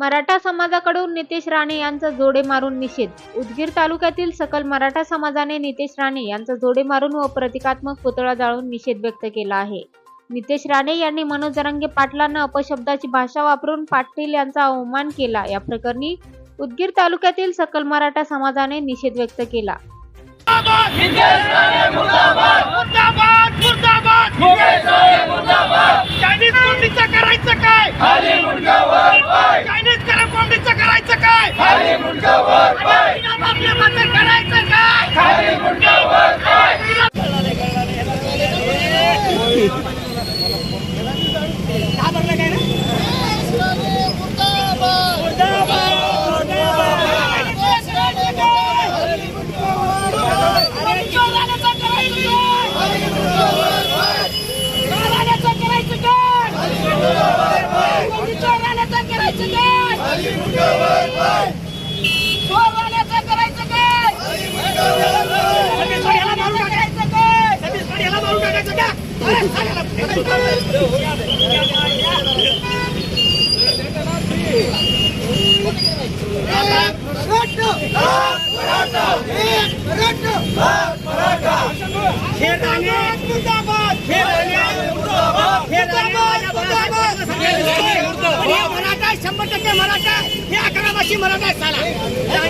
मराठा समाजाकडून नितेश राणे यांचा जोडे मारून निषेध. उदगीर तालुक्यातील सकल मराठा समाजाने नितेश राणे यांचा जोडे मारून व प्रतिकात्मक पुतळा जाळून निषेध व्यक्त केला आहे. नितेश राणे यांनी मनोज जरांगे पाटलांना अपशब्दाची भाषा वापरून पाटील यांचा अवमान केला. या प्रकरणी उदगीर तालुक्यातील सकल मराठा समाजाने निषेध व्यक्त केला. करायचं काय आणि बापलेबाचं करायचं मराठा शंभर टक्के मराठा हे अकरा मराठा झाला